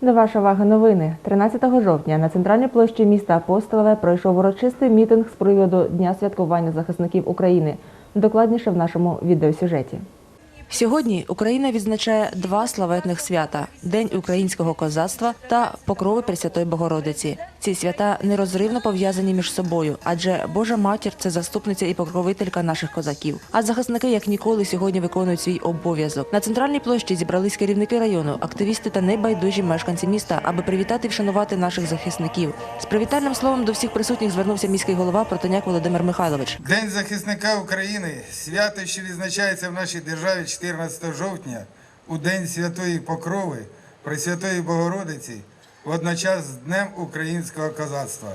До ваша увага новини. 13 жовтня на центральній площі міста Апостолове пройшов урочистий мітинг з приводу Дня святкування захисників України. Докладніше в нашому відеосюжеті. Сьогодні Україна відзначає два славетних свята: День українського козацтва та Покрови Пресвятої Богородиці. Ці свята нерозривно пов'язані між собою, адже Божа матір це заступниця і покровителька наших козаків. А захисники, як ніколи, сьогодні виконують свій обов'язок. На центральній площі зібрались керівники району, активісти та небайдужі мешканці міста, аби привітати і вшанувати наших захисників. З привітальним словом до всіх присутніх звернувся міський голова Протоняк Володимир Михайлович. День захисника України свято, що відзначається в нашій державі 14 жовтня, у День Святої Покрови, Пресвятої Богородиці, водночас з Днем українського козацтва.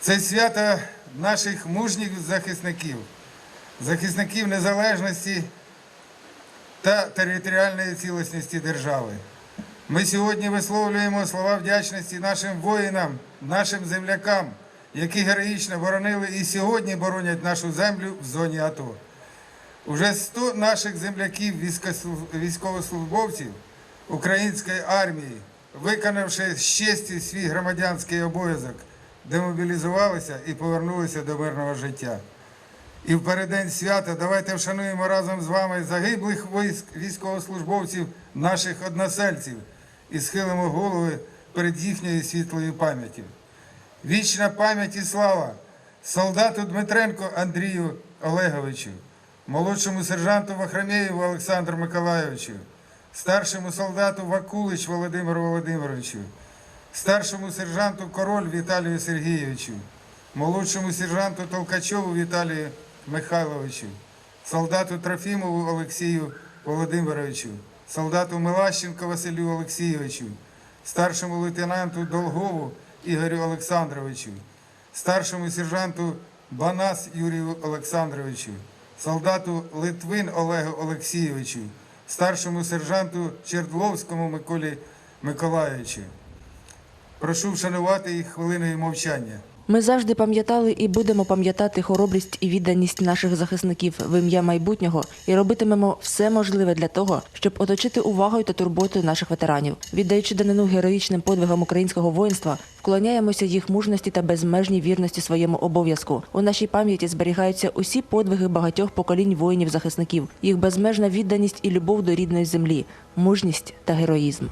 Це свято наших мужніх захисників, захисників незалежності та територіальної цілісності держави. Ми сьогодні висловлюємо слова вдячності нашим воїнам, нашим землякам, які героїчно боронили і сьогодні боронять нашу землю в зоні АТО. Уже 100 наших земляків, військовослужбовців української армії, виконавши з честі свій громадянський обов'язок, демобілізувалися і повернулися до мирного життя. І в переддень свята давайте вшануємо разом з вами загиблих військ військовослужбовців, наших односельців, і схилимо голови перед їхньою світлою пам'яттю. Вічна пам'ять і слава солдату Дмитренко Андрію Олеговичу, молодшому сержанту Вахрамєєву Олександру Миколайовичу, старшому солдату Вакулич Володимиру Володимировичу, старшому сержанту Король Віталію Сергійовичу, молодшому сержанту Толкачову Віталію Михайловичу, солдату Трофімову Олексію Володимировичу, солдату Милащенко Василю Олексійовичу, старшому лейтенанту Долгову Ігорю Олександровичу, старшому сержанту Банас Юрію Олександровичу, солдату Литвин Олегу Олексійовичу, старшому сержанту Чердловському Миколі Миколаївичу. Прошу вшанувати їх хвилиною мовчання. Ми завжди пам'ятали і будемо пам'ятати хоробрість і відданість наших захисників в ім'я майбутнього і робитимемо все можливе для того, щоб оточити увагою та турботою наших ветеранів, віддаючи данину героїчним подвигам українського воїнства, вклоняємося їх мужності та безмежній вірності своєму обов'язку. У нашій пам'яті зберігаються усі подвиги багатьох поколінь воїнів-захисників, їх безмежна відданість і любов до рідної землі, мужність та героїзм.